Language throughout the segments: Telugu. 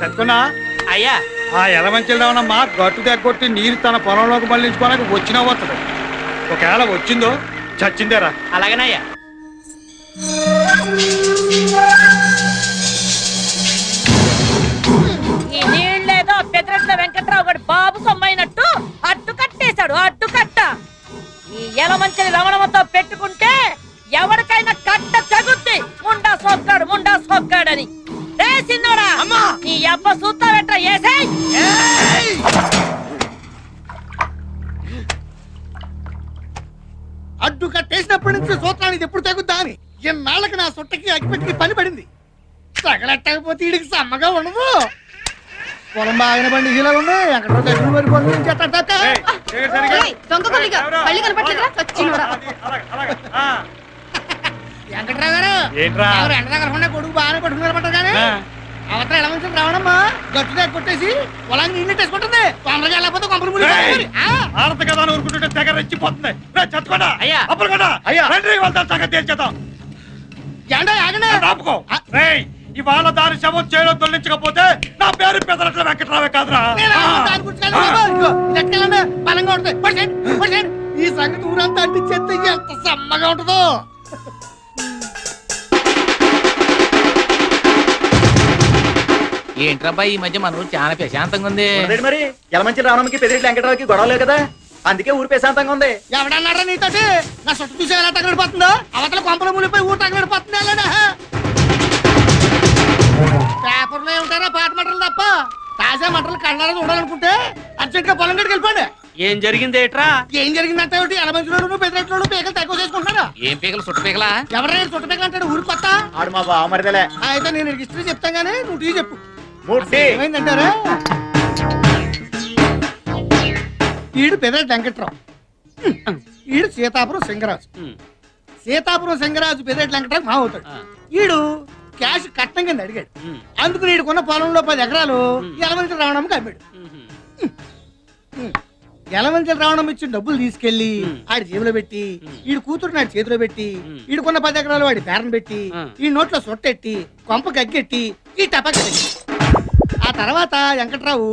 సత్కునా? అయ్యా. ఆ ఎలమంచిదామనమ్మా గట్టు దగ్గొట్టి నీరు తన పొలంలోకి మళ్ళించుకోవడానికి వచ్చినా వస్తుంది. ఒకవేళ వచ్చిందో చచ్చిందేరా. అలాగేనయ్యా. ఈ నీళ్ళేదో పెద్ద వెంకట్రావు గడి బాబు సొమ్మైనట్టు అడ్డు కట్టేశాడు అడ్డు కట్ట. ఈ ఎలమంచిని లవణంతో పెట్టుకుంటే ఎవరికైనా కట్ట తగుద్ది. నీ అబ్బ సూత్తావెట్ట ఏసేయ్ అడ్డు కట్టేసినప్పటి నుంచి సూత్రానికి ఎప్పుడు తగ్గుద్దా అని? ఎన్నాళ్ళకి నా సుట్టకి అగ్గిపెట్టికి పని పడింది? తగలెట్టకపోతే ఈడికి సమ్మగా ఉండదు. పొలం బాగానే పండి ఇలా ఉంది. ఎక్కడో దగ్గర మరి పొలం నుంచి వెంకట్రావు గారు ఎండ తగలకుండా కొడుకు బాగానే పట్టుకుని నిలబడ్డారు కానీ. అవతల ఎలా మంచి రావడమ్మా. గట్టు దగ్గర కొట్టేసి పొలాన్ని నీళ్ళు తెచ్చుకుంటుంది తొందరగా వెళ్ళకపోతే కొంపలు. ఆ! ఆడత కదా ఊరుకుంటుంటే తెగ రెచ్చిపోతుంది. చచ్చుకోడా. అయ్యా. అప్పుడు కదా. అయ్యా. రండి వెళ్తాం సంగతి తేల్చేద్దాం. ఏంటో ఆగండి. ఆపుకో. రేయ్ ఇవాళ దాని శవం చేయడం తొలగించకపోతే నా పేరు పెదరట్ల వెంకట్రావే కాదురా. ఈ సంగతి ఊరంతా అంటించేస్తే ఎంత సమ్మగా ఉంటుందో. ఏంట్రబ్బా ఈ మధ్య మన ఊరు చాలా ప్రశాంతంగా ఉంది. మరి యలమంచి రావణంకి పెదిరెడ్డి వెంకటరావుకి గొడవ లేదు కదా? అందుకే ఊరు ప్రశాంతంగా ఉంది. ఎవడన్నారా నీతోటి? నా చుట్టూ చూసి ఎలా తగలడిపోతుందో? అవతల కొంపల మునిపోయి ఊరు తగలడిపోతుంది పేపర్లో ఏముంటారా పాత మంటలు తప్ప తాజా మంటలు కళ్ళారా చూడాలనుకుంటే అర్జెంట్గా పొలం గడికి వెళ్ళిపోండి. ఏం జరిగింది ఏట్రా? ఏం జరిగిందంటే ఒకటి ఎలమంచిలోను పెద్దరెట్లోను పీకలు తక్కువ చేసుకుంటున్నారా? ఏం పీకలు సుట్ట పీకలా? ఎవరైనా చుట్ట పీకలు అంటాడు ఊరు కొత్త? ఆడు మా బావ మరిదలే. ఆ, అయితే నేను హిస్టరీ చెప్తాను కానీ నువ్వు టీ చెప్పు. మూర్తి. ఏమైందంటారా? ఈడు పెదరెడ్డి వెంకట్రావు ఈడు సీతాపురం సింగరాజు సీతాపురం సింగరాజు పెదరెడ్డి వెంకట్రావు మా అవుతాడు. ఈడు క్యాష్ కట్నం కింద అడిగాడు. అందుకు నీడు కొన్న పొలంలో పది ఎకరాలు ఎలమంచి రావణంకి అమ్మాడు. ఎలమంచి రావణం ఇచ్చిన డబ్బులు తీసుకెళ్ళి ఆడి జేబులో పెట్టి ఈడు కూతురు నాడు చేతిలో పెట్టి ఈడుకున్న పది ఎకరాలు వాడి పేరను పెట్టి ఈ నోట్లో సొట్టెట్టి కొంప గగ్గెట్టి ఈ టపాకి. ఆ తర్వాత వెంకట్రావు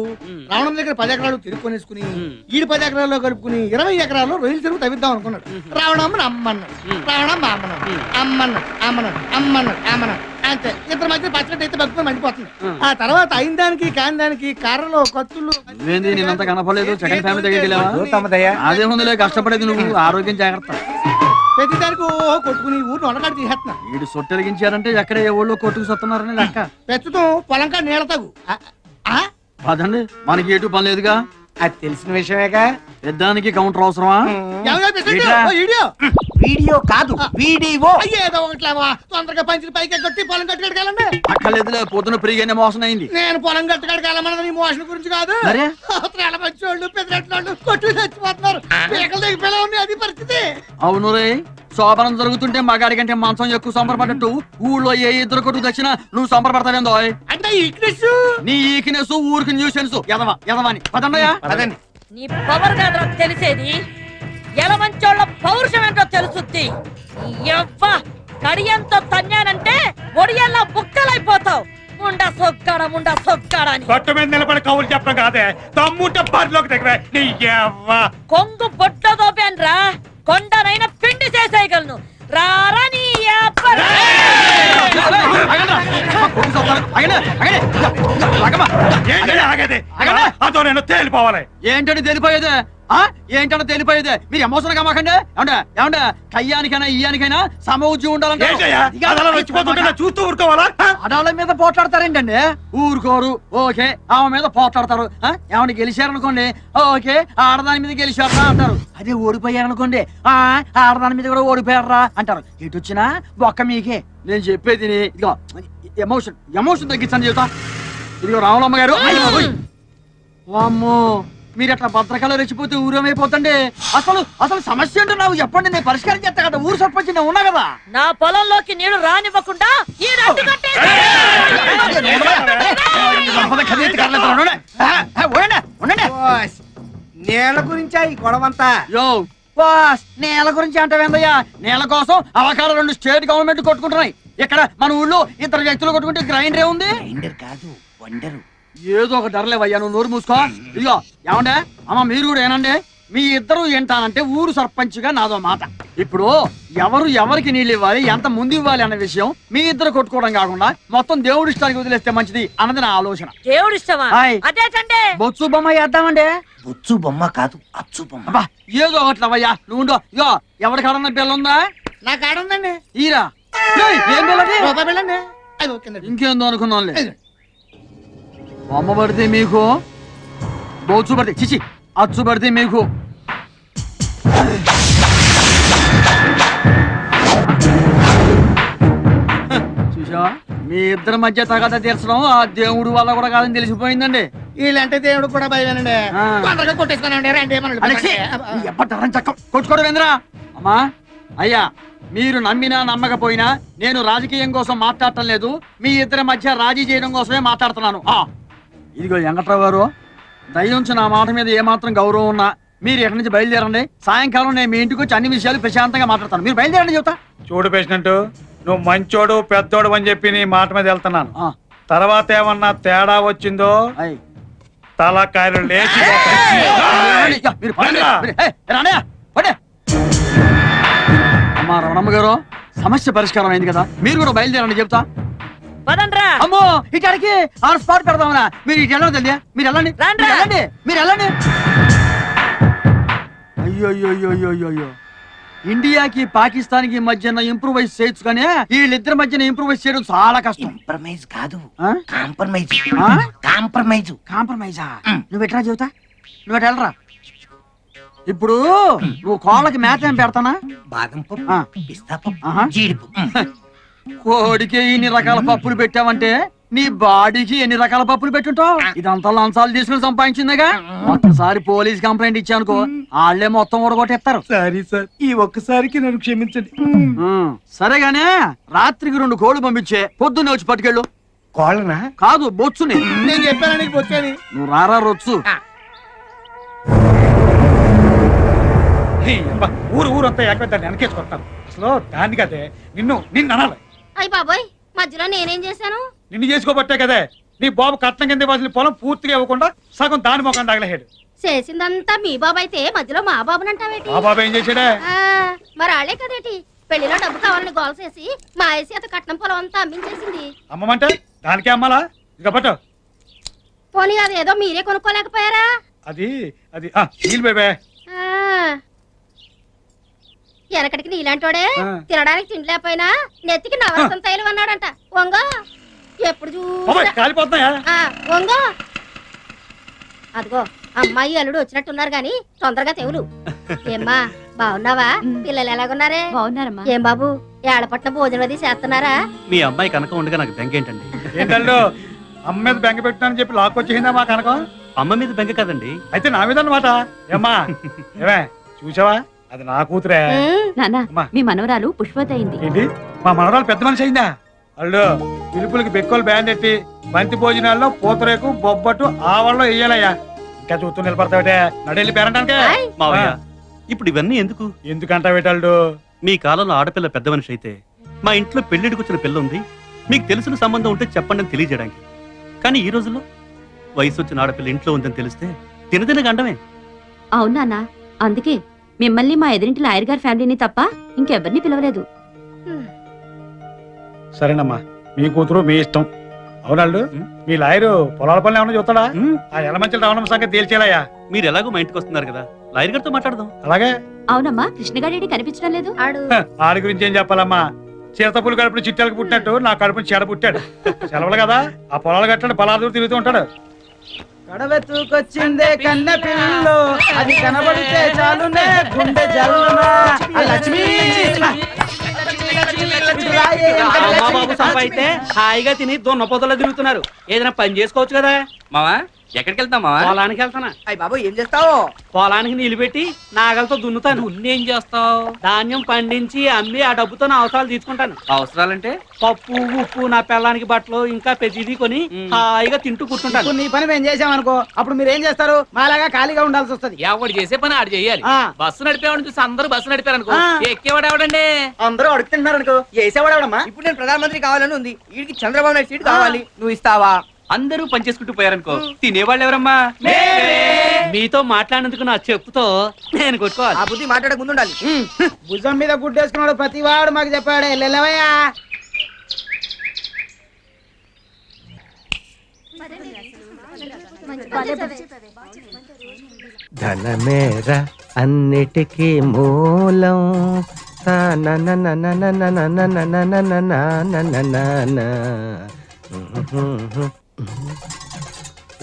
రావణం దగ్గర పది ఎకరాలు తిరుక్కొనేసుకుని ఈడు పది ఎకరాల్లో కలుపుకుని ఇరవై ఎకరాల్లో రొయ్యలు తిరుగు తవ్విద్దాం అనుకున్నాడు. రావణమ్మని అమ్మన్నాడు రావణమ్మ అమ్మన్నాడు. అమ్మన్నాడు. అమ్మన్నాడు. అమ్మన్నాడు. అమ్మన్నాడు. అంతే. ఇద్దరు మధ్య పచ్చడి అయితే బతుకుని మండిపోతుంది. ఆ తర్వాత అయిన దానికి కాని దానికి కర్రలు కత్తులు నేనంత కనపడలేదు? సెకండ్ ఫ్యామిలీ దగ్గరికి అదే ఉందిలే కష్టపడేది నువ్వు. ఆరోగ్యం జాగ్రత్త. ప్రతి దానికి ఓ కొట్టుకుని ఊరు నొడగాడు తీసేస్తున్నా. వీడు సొట్టెలిగించారంటే ఎక్కడ ఏ ఊళ్ళో కొట్టుకు సత్తున్నారని లెక్క. ప్రస్తుతం పొలంకా నీళ్ళ తగు? పదండి మనకి ఎటు పని లేదుగా. అది తెలిసిన విషయమేగా. పెద్దానికి కౌంటర్ అవసరమా? వీడియో కాదు వీడియో. అయ్యేదో ఒకట్లేవా తొందరగా పంచులు పైకి కొట్టి పొలం కట్టుకెళ్ళండి అక్కర్లేదులే పొద్దున పెరిగానే మోసం అయింది నేను పొలం కట్టుకెళ్ళమన్నది నీ మోషన్ గురించి కాదు? అవతల మంచోళ్ళు పెద్దరెట్లు కొట్టి చచ్చిపోతున్నారు. పీకలు దిగిపోయేలా ఉంది అది పరిస్థితి. అవును రే శోభనం జరుగుతుంటే మగాడి కంటే మంచం ఎక్కువ సంబరపడ్డట్టు ఊళ్ళో ఏ ఇద్దరు కొట్టుకు తెచ్చినా నువ్వు సంబరపడతావేందో? అంటే ఈక్నెస్ నీ ఈకినెస్ ఊరికి న్యూసెన్స్. ఎదవా ఎదవాని పదండి. నీ పవర్ కాదురా తెలిసేది. ఎలమంచోళ్ళ పౌరుషం ఏంటో తెలుసుద్ది. ఎవ్వ కడియంతో తన్నానంటే ఒడియల్లా బుక్కలైపోతావు ముండా సొక్కాడ ముండా సొక్కాడ అని. మీద నిలబడి కవులు చెప్పడం కాదే. తమ్ముంటే బరిలోకి దగ్గర నీ యవ్వ. కొంగు బొట్లో దోపాన్రా కొండనైనా పిండి చేసేయగలను. రారా నీ యాపరా. ఏంటి ఆగేది? అదో నేను తేలిపోవాలి. ఏంటని తెలిపోయేదే? ఆ? ఏంటని తెలిపోయేదే? మీరు ఎమోషన్గా మాకండి. ఏమంటే ఏమంటే కయ్యానికైనా ఇయ్యానికైనా సమౌజ్యం ఉండాలంటే చూస్తూ ఊరుకోవాలా? ఆడాళ్ళ మీద పోట్లాడతారేంటండి? ఊరుకోరు. ఓకే. ఆమె మీద పోట్లాడతారు. ఏమన్నా గెలిచారనుకోండి? ఓకే. ఆడదాని మీద గెలిచారా అంటారు. అదే ఓడిపోయారనుకోండి. ఆ? ఆడదాని మీద కూడా ఓడిపోయారా అంటారు. ఎటు వచ్చినా ఒక్క మీకే. నేను చెప్పేది ఇదిగో ఎమోషన్ ఎమోషన్ తగ్గించండి చెబుతా. ఇదిగో రావులమ్మ గారు. వామ్మో మీరు అట్లా భద్రకాలు రెచ్చిపోతే ఊరేమైపోతండి అసలు అసలు సమస్య ఏంటో నాకు చెప్పండి నేను పరిష్కారం చేస్తా కదా ఊరు సర్పంచ్ నేను ఉన్నా కదా? నా పొలంలోకి నీళ్ళు రానివ్వకుండా ఈ. నేల గురించా ఈ గొడవంతా? యో. బాస్. నేల గురించి అంటావేందయ్యా? నేల కోసం అవకాశం రెండు స్టేట్ గవర్నమెంట్ కొట్టుకుంటున్నాయి. ఇక్కడ మన ఊళ్ళో ఇద్దరు వ్యక్తులు కొట్టుకుంటే గ్రైండర్ ఉంది? గ్రైండర్ కాదు వండరు. ఏదో ఒక ధరలేవయ్యా నువ్వు నోరు మూసుకో. ఇదిగో ఏమండే? అమ్మ మీరు కూడా ఏనండి? మీ ఇద్దరు ఏంటానంటే ఊరు సర్పంచ్గా నాదో మాట. ఇప్పుడు ఎవరు ఎవరికి నీళ్ళు ఇవ్వాలి ఎంత ముందు ఇవ్వాలి అన్న విషయం మీ ఇద్దరు కొట్టుకోవడం కాకుండా మొత్తం దేవుడి ఇష్టానికి వదిలేస్తే మంచిది అన్నది నా ఆలోచన. దేవుడు ఇష్టమా? హాయ్. అదేటండి బొత్సు బొమ్మ వేద్దామండి? బొచ్చు బొమ్మ కాదు అచ్చు బొమ్మ. అబ్బా ఏదో ఒకట్లవయ్యా నువ్వు ఉండు. ఇగో ఎవరి కాడన్న బిల్ల ఉందా నా కాడ ఉందండి ఈరా ఏం ఇంకేందో బొమ్మ పడితే మీకు? బొచ్చు పడితే చిచి అచ్చు పడితే మీకు. చూసా మీ ఇద్దరి మధ్య తగద తీర్చడం ఆ దేవుడు వల్ల కూడా కాదని తెలిసిపోయిందండి. వీళ్ళంటే దేవుడు కూడా భయమేనండి. తొందరగా రండి కొట్టుకోవడం ఏందిరా అమ్మా అయ్యా మీరు నమ్మినా నమ్మకపోయినా నేను రాజకీయం కోసం మాట్లాడటం లేదు మీ ఇద్దరి మధ్య రాజీ చేయడం కోసమే మాట్లాడుతున్నాను. ఆ, ఇదిగో వెంకట్రావు గారు దయ్యుంచి నా మాట మీద ఏమాత్రం గౌరవం ఉన్నా మీరు ఎక్కడి నుంచి బయలుదేరండి సాయంకాలం నేను మీ ఇంటికి వచ్చి అన్ని విషయాలు ప్రశాంతంగా మాట్లాడతాను మీరు బయలుదేరండి చెబుతా చూడు పేసినట్టు నువ్వు మంచోడు పెద్దోడు అని చెప్పి నీ మాట మీద వెళ్తున్నాను ఆ, తర్వాత ఏమన్నా తేడా వచ్చిందో అయ్. తలకాయలు లేచి. రండి, మీరు పడండి. రండిరా. మీరు, ఏయ్, రండి, పడండి. అమ్మా రమణమ్మ గారు సమస్య పరిష్కారం అయింది కదా మీరు కూడా బయలుదేరండి చెప్తా పదండ్రా అమ్మో ఇటాడికి ఆరు స్పాట్ పెడదామనా మీరు ఇటు వెళ్ళండి తల్లి మీరు వెళ్ళండి. రండి. మీరు వెళ్ళండి. మీరు వెళ్ళండి. అయ్యో అయ్యో అయ్యో అయ్యో అయ్యో అయ్యో ఇండియాకి పాకిస్తాన్కి మధ్యన ఇంప్రూవైజ్ చేయొచ్చు కానీ వీళ్ళిద్దరి మధ్యన ఇంప్రూవైజ్ చేయడం చాలా కష్టం. కాంప్రమైజ్ కాదు. ఆ? కాంప్రమైజ్ ఆ? కాంప్రమైజ్ కాంప్రమైజా నువ్వు ఎట్లా చెబుతా? నువ్వు ఎట్లా వెళ్ళరా? ఇప్పుడు నువ్వు కోళ్ళకి మేత ఏం పెడతానా? బాదం ఆ. పప్పు పిస్తా ఆహా. పప్పు జీడిపప్పు కోడికి ఇన్ని రకాల పప్పులు పెట్టావంటే నీ బాడీకి ఎన్ని రకాల పప్పులు పెట్టుంటావు? ఇదంతా లంచాలు తీసుకుని సంపాదించిందిగా? ఒక్కసారి పోలీస్ కంప్లైంట్ ఇచ్చానుకో వాళ్ళే మొత్తం ఊడగొట్టేస్తారు. సారీ సార్ ఈ ఒక్కసారికి నన్ను క్షమించండి. సరేగానే రాత్రికి రెండు కోళ్ళు పంపించే పొద్దున్నే వచ్చి పట్టుకెళ్ళు. కోళ్ళనా? కాదు బొచ్చుని. నేను చెప్పాను నువ్వు రారా రొచ్చు. ఊరు ఊరంతా దాన్ని వెనకేసుకొస్తాను అసలు దాన్ని కదే నిన్ను నిన్ను అనాలి. అయ్య బాబోయ్ మధ్యలో నేనేం చేశాను? నిన్ను చేసుకోబట్టే కదే. నీ బాబు కట్నం కింద ఇవ్వాల్సిన పొలం పూర్తిగా ఇవ్వకుండా సగం దాని మొఖం తగలహేడు చేసిందంతా మీ బాబు అయితే మధ్యలో మా ఆ బాబు ఏం చేశాడే? ఆ, మరి ఆళ్ళే కదేటి? పెళ్ళిలో డబ్బు కావాలని గోల చేసి మా ఐసి అత కట్నం పొలం అంతా అమ్మించేసింది. అమ్మమంటే? దానికే అమ్మాలా? ఇక పట్టు. పోనీ అది ఏదో మీరే కొనుక్కోలేకపోయారా? అది అది ఆ, నీళ్ళు బేబే. నీలాంటోడే ఆ. తినడానికి తిండి లేకపోయినా నెత్తికి నవరసం తైలం అన్నాడంట. వంగో ఎప్పుడు వంగో. అదిగో అమ్మాయి అల్లుడు వచ్చినట్టున్నారు గాని తొందరగా తెవులు ఏమ్మా బాగున్నావా? పిల్లలు ఎలాగున్నారే? బాగున్నారమ్మా. ఏం బాబు ఏడపట్ల భోజనం అది చేస్తున్నారా? మీ అమ్మాయి కనుక ఉండగా నాకు బెంగ ఏంటండి? ఏంటల్లు అమ్మ మీద బెంగ పెట్టినానని చెప్పి లాక్కొచ్చేసిందా మా కనకం? అమ్మ మీద బెంగ కదండి. అయితే నా మీద అన్నమాట. ఏమ్మా ఏమే చూసావా? అది నా కూతురే. నాన్న అమ్మా. మీ మనవరాలు పుష్పవతి అయింది. ఏంటి? మా మనవరాలు పెద్ద మనిషి అయిందా? అల్లు పిలుపులకి బెక్కలు బ్యాండ్ ఎట్టి బంతి భోజనాల్లో పూతరేకు బొబ్బట్టు ఆవల్లో వేయాలయ్యా ఇంకా చూస్తూ నిలబడతావిటే? నడెళ్ళి పేరంటానికే. మావయ్య. ఇప్పుడు ఇవన్నీ ఎందుకు? ఎందుకంటావేటల్డు మీ కాలంలో ఆడపిల్ల పెద్ద మనిషి అయితే మా ఇంట్లో పెళ్ళిడికి వచ్చిన పిల్ల ఉంది. మీకు తెలిసిన సంబంధం ఉంటే చెప్పండి అని తెలియజేయడానికి. కానీ ఈ రోజుల్లో వయసు వచ్చిన ఆడపిల్ల ఇంట్లో ఉందని తెలిస్తే తినదిన గండమే అవును నాన్న అందుకే మిమ్మల్ని మా ఎదురింటి లాయర్ గారి ఫ్యామిలీని తప్ప ఇంకెవరిని పిలవలేదు. సరేనమ్మా మీ కూతురు మీ ఇష్టం. అవునాళ్ళు ఉం. మీ లాయరు పొలాల పనులు ఏమన్నా చూస్తాడా? ఆ ఎలమంచి రావడం సంగతి తేల్చేలయ్యా మీరు ఎలాగో మా ఇంటికి వస్తున్నారు కదా లాయర్ గారితో మాట్లాడదాం. అలాగే. అవునమ్మా కృష్ణగాడి కనిపించడం లేదు. ఆడు. ఆడి గురించి ఏం చెప్పాలమ్మా? చిరతపులు కడుపున చిట్టాలకు పుట్టినట్టు నా కడుపుని చెడ పుట్టాడు. సెలవులు కదా ఆ పొలాలు కట్టండి పొలాలు దూరం తిరుగుతూ ఉంటాడు. కడవెత్తుకొచ్చిందే కన్న పిల్లు అది కనబడితే చాలునే గుండె జల్లునా ఆ అయితే హాయిగా తిని దున్న పొదలో తిరుగుతున్నారు ఏదైనా పని చేసుకోవచ్చు కదా మావా ఎక్కడికి వెళ్తాం మావా? పొలానికి వెళ్తానా? అయ్య బాబు ఏం చేస్తావు? పొలానికి నీళ్ళు పెట్టి నాగలతో దున్నుతాను. ఏం చేస్తావు? ధాన్యం పండించి అమ్మి ఆ డబ్బుతో నా అవసరాలు తీసుకుంటాను అవసరాలంటే? పప్పు ఉప్పు నా పిల్లానికి బట్టలు ఇంకా ప్రతిదీ కొని హాయిగా తింటూ కూర్చుంటాను. నీ పని మేము చేసామనుకో అప్పుడు మీరు ఏం చేస్తారు? మాలాగా ఖాళీగా ఉండాల్సి వస్తది. ఎవడు చేసే పని ఆడు చేయాలి. బస్సు నడిపేవాడిని చూసి అందరూ బస్సు నడిపారు అనుకో ఆ. ఎక్కేవాడు ఎవడండి? అందరూ అడుగుతున్నారు అనుకో వేసేవాడమ్మా ఇప్పుడు నేను ప్రధానమంత్రి కావాలని ఉంది. వీడికి చంద్రబాబు నాయుడు సీట్ కావాలి. నువ్వు ఇస్తావా? అందరూ పనిచేసుకుంటూ పోయారనుకో తినేవాళ్ళు ఎవరమ్మా మీతో మాట్లాడినందుకు నా చెప్పుతో నేను కొట్టుకోవాలి ఆ బుద్ధి మాట్లాడక ముందు ఉండాలి భుజం మీద గుడ్డేసుకున్నాడు ప్రతి వాడు మాకు చెప్పాడు వెళ్ళవయ్యా ధనమేర అన్నిటికీ మూలం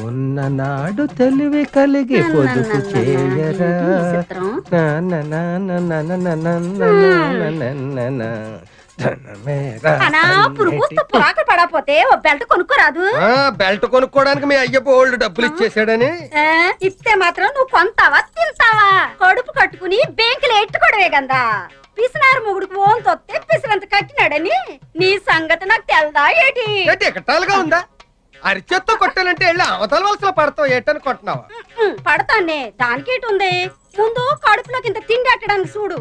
ఉన్ననాడు తెలివి కలిగి పొదుపు చేయరా పడపోతే ఓ బెల్ట్ కొనుక్కోరాదు బెల్ట్ కొనుక్కోవడానికి మీ అయ్య బోల్డ్ డబ్బులు ఇచ్చేసాడని ఇస్తే మాత్రం నువ్వు కొంతావా తింటావా కడుపు కట్టుకుని బేంకులు ఎట్టుకోవడమే గందా పిసినారు మొగుడుకు ఓన్ తొత్తే పిసినంత కట్టినాడని నీ సంగతి నాకు తెల్దా ఏటి ఉందా అరిచేత్తో కొట్టాలంటే వెళ్ళి అవతల వలసలో పడతావు ఏటని కొట్టినావా ఉమ్, పడతానే దానికేటి ఉంది? ముందు కడుపులోకి ఇంత తిండి అట్టడానికి చూడు.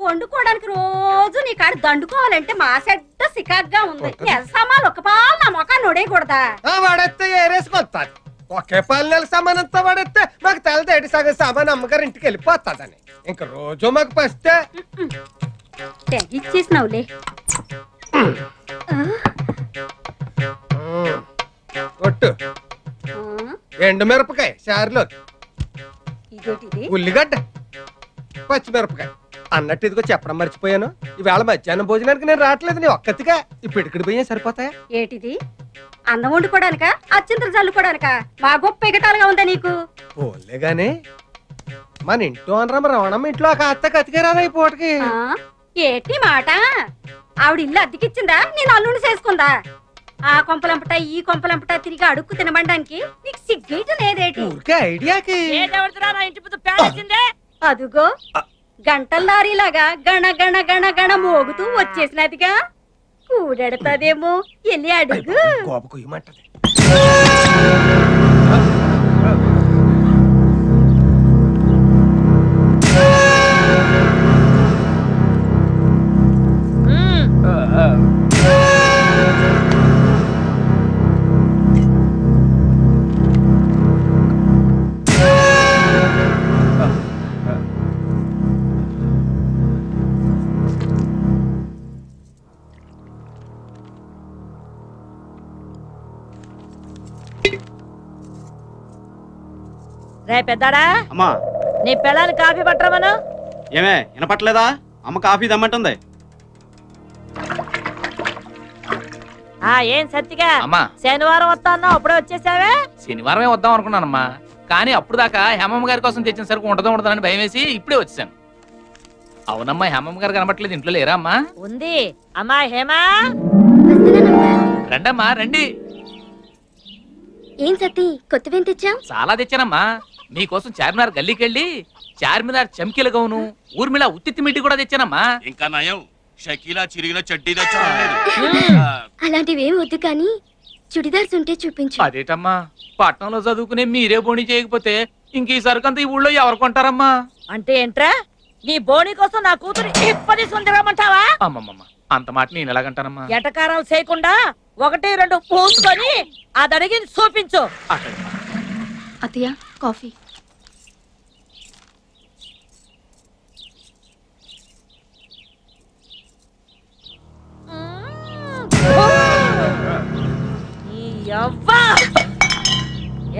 వండుకోవడానికి రోజు నీ కాడ దండుకోవాలంటే మా సెడ్డ సికాగ్గా ఉంది. ఎల్సామాలు ఒక పాలు నా మొఖాన్ని నొడేయకూడదా ఆ వాడెత్తే ఏరేసుకొస్తాడు. ఒకే పాలు నెల సామానంతా వాడెత్తే మాకు తెలదేటి సగం సామాన్ అమ్మగారి ఇంటికి వెళ్ళిపోతాదని. ఇంక రోజు మాకు పస్తే. తెగిచ్చేసినావులే. కొట్టు ఎండు మిరపకాయ చారులో ఉల్లిగడ్డ. పచ్చిమిరపకాయ అన్నట్టు ఇదిగో చెప్పడం మర్చిపోయాను. ఈవేళ మధ్యాహ్నం భోజనానికి నేను రావట్లేదు నీ ఒక్కతిగా. ఈ పిడికిడి పోయే సరిపోతాయా? ఏటిది? అన్నం వండుకోవడానికా అచ్చింతలు చల్లుకోవడానికా మా గొప్ప ఎగటాలుగా ఉందా నీకు? పోలే గాని మన ఇంట్లో అనరమ్మ రవణమ్మ ఇంట్లో ఒక అత్త కతికేరాదా ఈ పూటకి. ఏటి మాట? ఆవిడ ఇల్లు అద్దెకిచ్చిందా? నేను అల్లుండి చేసుకుందా? ఆ కొంపలంపట ఈ కొంపలంపట తిరిగి అడుక్కు తినబడడానికి నీకు సిగ్గేయటం లేదేటి? ఊరికే ఐడియాకి. అదుగో గంటల లారీలాగా గణ గణ గణ గణ మోగుతూ వచ్చేసినదిగా. కూడెడతాదేమో ఎల్లి అడుగు. కోప పెద్దాడా? అమ్మా. నీ పిల్లలు కాఫీ పట్టరమను? ఏమే వినపట్లేదా అమ్మ కాఫీ దమ్మంటుంది ఆ ఏం సత్తిగా? అమ్మా. శనివారం వస్తా అన్నావు అప్పుడే వచ్చేసావే? శనివారమే వద్దాం అనుకున్నానమ్మా. కానీ అప్పుడు దాకా హేమమ్మ గారి కోసం తెచ్చిన సరుకు ఉండదో ఉండదని భయం వేసి ఇప్పుడే వచ్చాను అవునమ్మా హేమమ్మ గారు కనబట్టలేదు ఇంట్లో లేరా అమ్మా? ఉంది. అమ్మా హేమా? రండమ్మా రండి. ఏం సతీ కొత్తవేం తెచ్చావు? చాలా తెచ్చానమ్మా. మీకోసం చార్మినార్ గల్లీకి వెళ్ళి చార్మినార్ చమ్కీల గౌను ఊర్మిళ ఉత్తిత్తి కూడా తెచ్చానమ్మా. ఇంకా నయం. షకీలా చిరిగిన చడ్డీ అలాంటివి ఏం వద్దు కానీ చుడిదార్స్ ఉంటే చూపించు. అదేటమ్మా పట్నంలో చదువుకునే మీరే బోణి చేయకపోతే ఇంక ఈ సరుకంతా ఈ ఊళ్ళో ఎవరు కొంటారమ్మా? అంటే ఏంట్రా? నీ బోని కోసం నా కూతురు ఇప్పటి సుందరమంటావా అమ్మమ్మమ్మ అంత మాట నేను ఎలాగంటానమ్మా? ఎటకారాలు చేయకుండా ఒకటి రెండు పూసుకొని అది అడిగి చూపించు. అట్లా అత్తయ్య కాఫీ!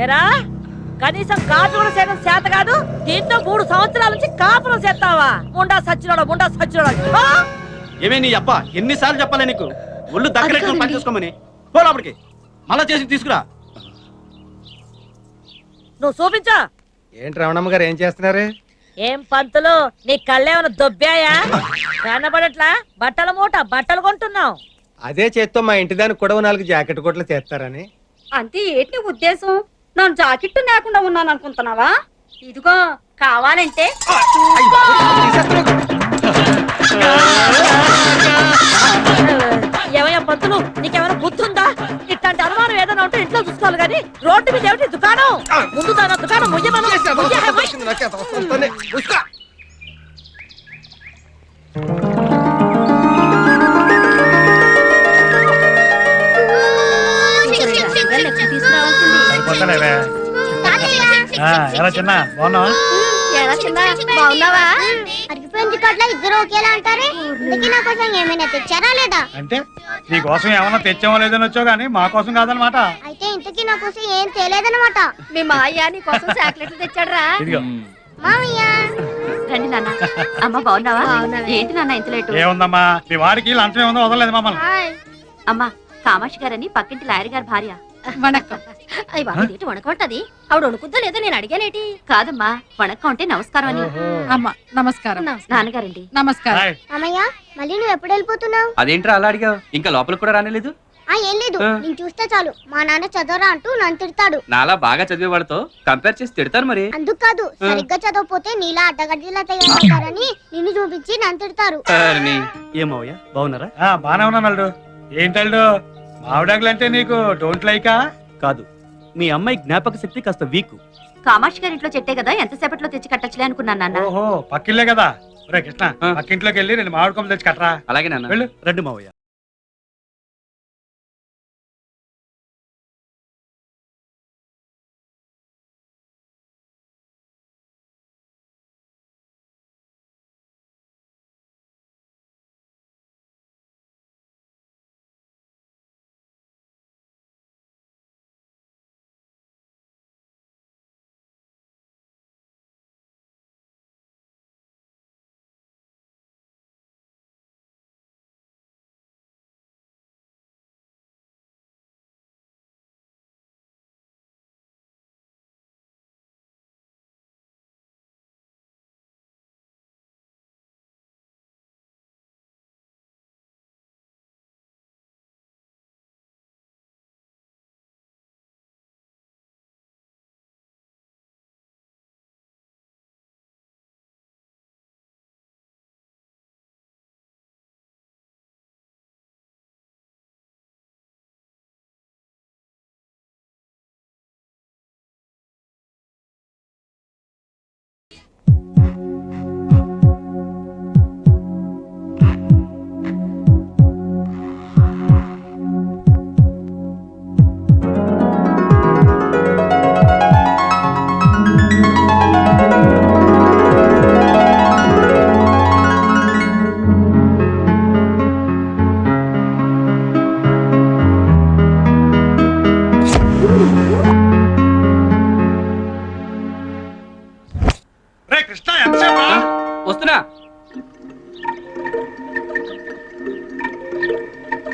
ఏరా? కనీసం కాపు కూడా చేయడం చేత కాదు దీంతో మూడు సంవత్సరాల నుంచి కాపురం చేస్తావా? ముండా సచ్చినోడా ముండా సచ్చినోడా! ఏమే నీ అప్ప ఎన్నిసార్లు చెప్పాలి నీకు? ఒళ్ళు దగ్గర పని చేసుకోమని. పో లోపలికి. మళ్ళా చేసి తీసుకురా. నువ్వు చూపించా. ఏంటి రమణమ్మ గారు ఏం చేస్తున్నారు? ఏం పంతులు నీ కళ్ళేమైనా దొబ్బాయా? కనబడట్లా బట్టల మూట బట్టలు కొంటున్నావు. అదే చేత్తో మా ఇంటి దానికి కూడా నాలుగు జాకెట్ కొట్లు చేస్తారని అంతే ఏంటి నీ ఉద్దేశం? నన్ను జాకెట్టు లేకుండా ఉన్నాను అనుకుంటున్నావా? ఇదిగో కావాలంటే ఏమయ్యా పంతులు నీకేమైనా ఇట్లాంటి దుకాణం అంటే ఇంట్లో చూసుకోవాలి కానీ రోడ్డు మీద ఏమిటి దుకాణం? ముందు తన దుకాణం ముయ్యమను. ఎలా చిన్న? బాగున్నావా? బాగున్నావా? అరిగిపోయిన రికార్డులో ఇద్దరు ఒకేలా అంటారే? ఇంతకీ నా కోసం ఏమైనా తెచ్చారా లేదా? అంటే నీ కోసం ఏమన్నా తెచ్చామో లేదని వచ్చావు కానీ మా కోసం కాదనమాట. అయితే ఇంతకీ నా కోసం ఏం తెలియదన్నమాట మీ మాయ నీ కోసం చాక్లెట్లు తెచ్చాడురా. ఇదిగో. మామయ్య రండి నాన్న. అమ్మ బాగున్నావా? బాగున్నాను. ఏంటి నాన్న ఇంత లేటు? ఏముందమ్మా? మీ వాడికి లంచం ఏముందో వదలలేదు మమ్మల్ని. అమ్మా కామాక్షి గారని పక్కింటి లాయర్ గారి భార్య. వణకం. అయ్యి బాబు ఏంటి వణకమంటది ఆవిడ వణుకుద్దా లేదో నేను అడిగానేటి? కాదమ్మా వణక్కం అంటే నమస్కారం అని. అమ్మ నమస్కారం. నాన్నగారండి. నమస్కారం. హాయ్. మామయ్య మళ్ళీ నువ్వు ఎప్పుడు వెళ్ళిపోతున్నావు? అదేంట్రా అలా అడిగావు? ఇంకా లోపలికి కూడా రానేలేదు? ఆ ఏం లేదు. నేను చూస్తే చాలు. మా నాన్న చదవరా అంటూ నన్ను తిడతాడు. నాలా బాగా చదివే వాళ్ళతో కంపేర్ చేసి తిడతారు మరి. అందుకు కాదు సరిగ్గా చదవకపోతే నీలా అడ్డగడ్డిలా తయారవుతారని నిన్ను చూపించి నన్ను తిడతారు. ఏమవయ్యా బాగున్నారా? ఆ, బానే ఉన్నాను ఏంటల్డు అంటే నీకు డోంట్ లైకా? కాదు. మీ అమ్మాయి జ్ఞాపక శక్తి కాస్త వీక్. కామాక్షి గారి ఇంట్లో చెట్టే కదా ఎంతసేపట్లో తెచ్చి కట్టచ్చులే అనుకున్నాను నాన్న. ఓహో పక్కిల్లే కదా. రే కృష్ణ పక్కింట్లోకి వెళ్ళి రెండు మామిడి కొమ్మలు తెచ్చి కట్టరా. అలాగే నాన్న. వెళ్ళు. రండి మావయ్య.